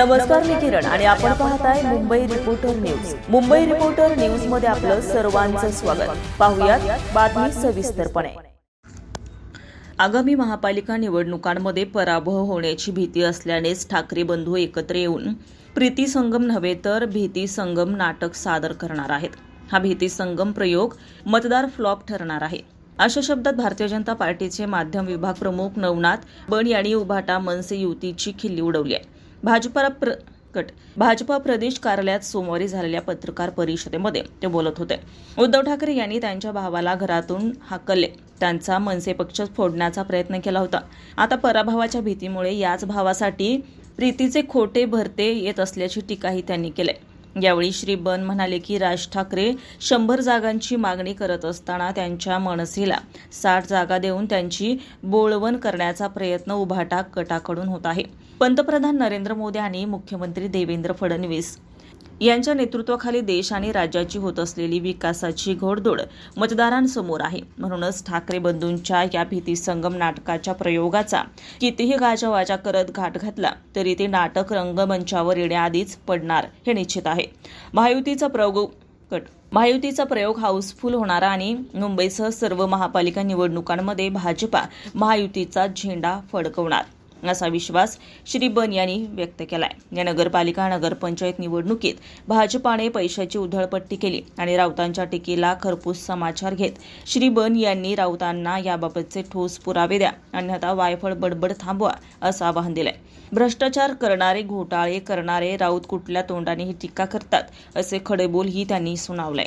नमस्कार मी किरण. आणि आपण पाहताय Mumbai reporter news Mumbai reporter न्यूजमध्ये आपलं सर्वांचं स्वागत. पाहुयात बातमी सविस्तरपणे. आगामी महापालिका निवडणुकांमध्ये पराभव होण्याची भीती असल्यानेच ठाकरे बंधू एकत्र येऊन प्रीती संगम नव्हे तर भीती संगम नाटक सादर करणार आहेत. हा भीती संगम प्रयोग मतदार फ्लॉप ठरणार आहे. अशा शब्दात भारतीय जनता पार्टीचे माध्यम विभाग प्रमुख नवनाथ बन यांनी उभाटा मनसे युतीची खिल्ली उडवली आहे. भाजपा प्र कट भाजपा प्रदेश कार्यालयात सोमवारी झालेल्या पत्रकार परिषदेमध्ये ते बोलत होते. उद्धव ठाकरे यांनी त्यांच्या भावाला घरातून हाकलले. त्यांचा मनसे पक्ष फोडण्याचा प्रयत्न केला होता. आता पराभवाच्या भीतीमुळे याच भावासाठी प्रीतीचे खोटे भरते येत असल्याची टीकाही त्यांनी केली यावेळी श्री बन म्हणाले की राज ठाकरे शंभर जागांची मागणी करत असताना त्यांच्या मनसेला साठ जागा देऊन त्यांची बोळवण करण्याचा प्रयत्न उभाटा गटाकडून होत आहे. पंतप्रधान नरेंद्र मोदी आणि मुख्यमंत्री देवेंद्र फडणवीस यांच्या नेतृत्वाखाली देश आणि राज्याची होत असलेली विकासाची घोडदौड मतदारांसमोर आहे. म्हणूनच ठाकरे बंधूंच्या या भीती संगम नाटकाच्या प्रयोगाचा कितीही गाजावाजा करत घाट घातला तरी ते नाटक रंगमंचावर येण्याआधीच पडणार हे निश्चित आहे. महायुतीचा प्रयोग कट. महायुतीचा प्रयोग हाऊसफुल होणारा आणि मुंबईसह सर्व महापालिका निवडणुकांमध्ये भाजपा महायुतीचा झेंडा फडकवणार. असा विश्वास श्री बन यांनी व्यक्त केलाय. या नगरपालिका नगरपंचायत निवडणुकीत भाजपाने पैशाची उधळपट्टी केली आणि राऊतांच्या टीकेला खरपूस समाचार घेत श्री बन यांनी राऊतांना याबाबतचे ठोस पुरावे द्या अन्यथा वायफळ बडबड थांबवा असं आवाहन दिलंय. भ्रष्टाचार करणारे घोटाळे करणारे राऊत कुठल्या तोंडाने ही टीका करतात असे खडेबोलही त्यांनी सुनावलंय.